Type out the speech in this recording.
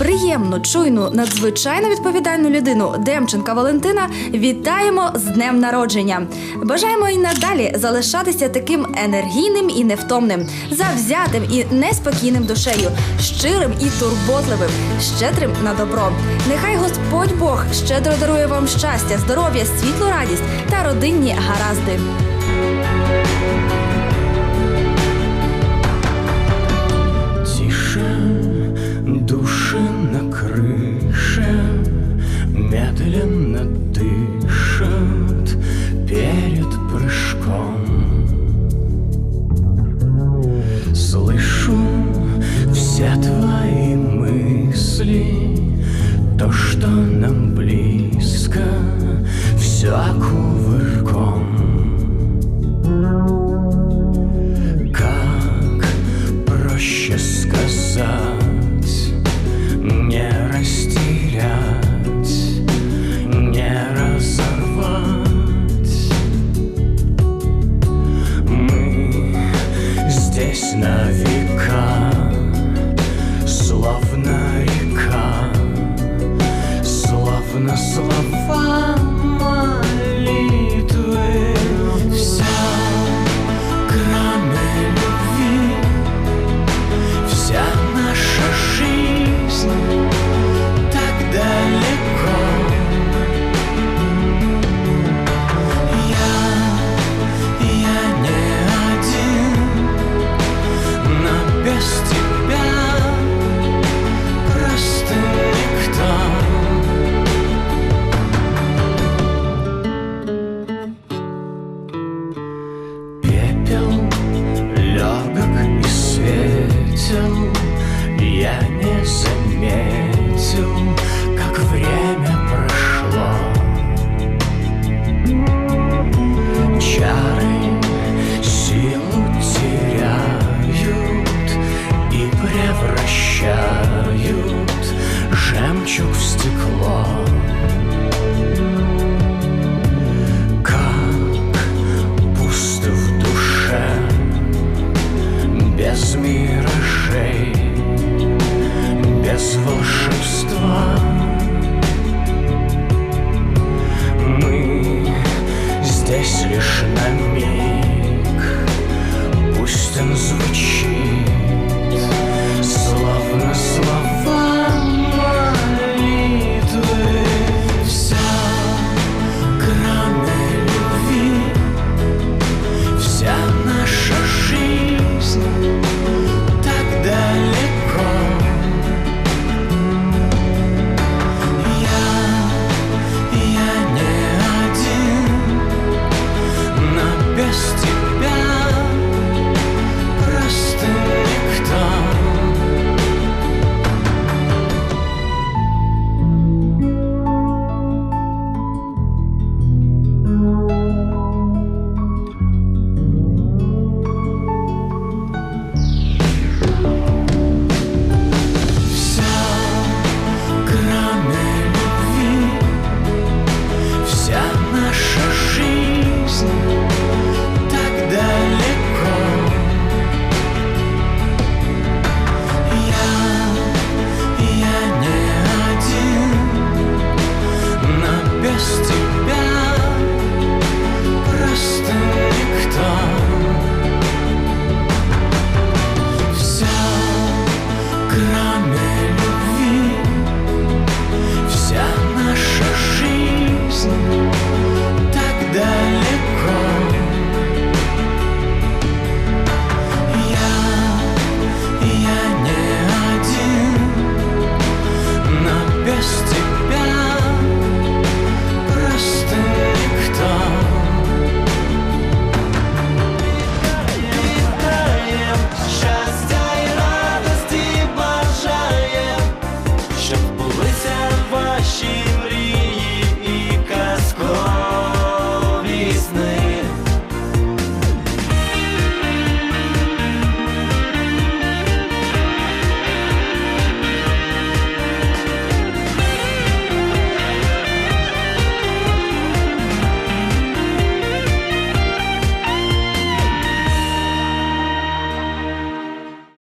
приємну, чуйну, надзвичайно відповідальну людину Демченка Валентина вітаємо з днем народження. Бажаємо й надалі залишатися таким енергійним і невтомним, завзятим і неспокійним душею, щирим і турботливим, щедрим на добро. Нехай Господь Бог щедро дарує вам щастя, здоров'я, світлу радість та родинні гаразди. Все кувырком Как проще сказать, не растерять, не разорвать. Мы здесь на века, Кулачок в стекло.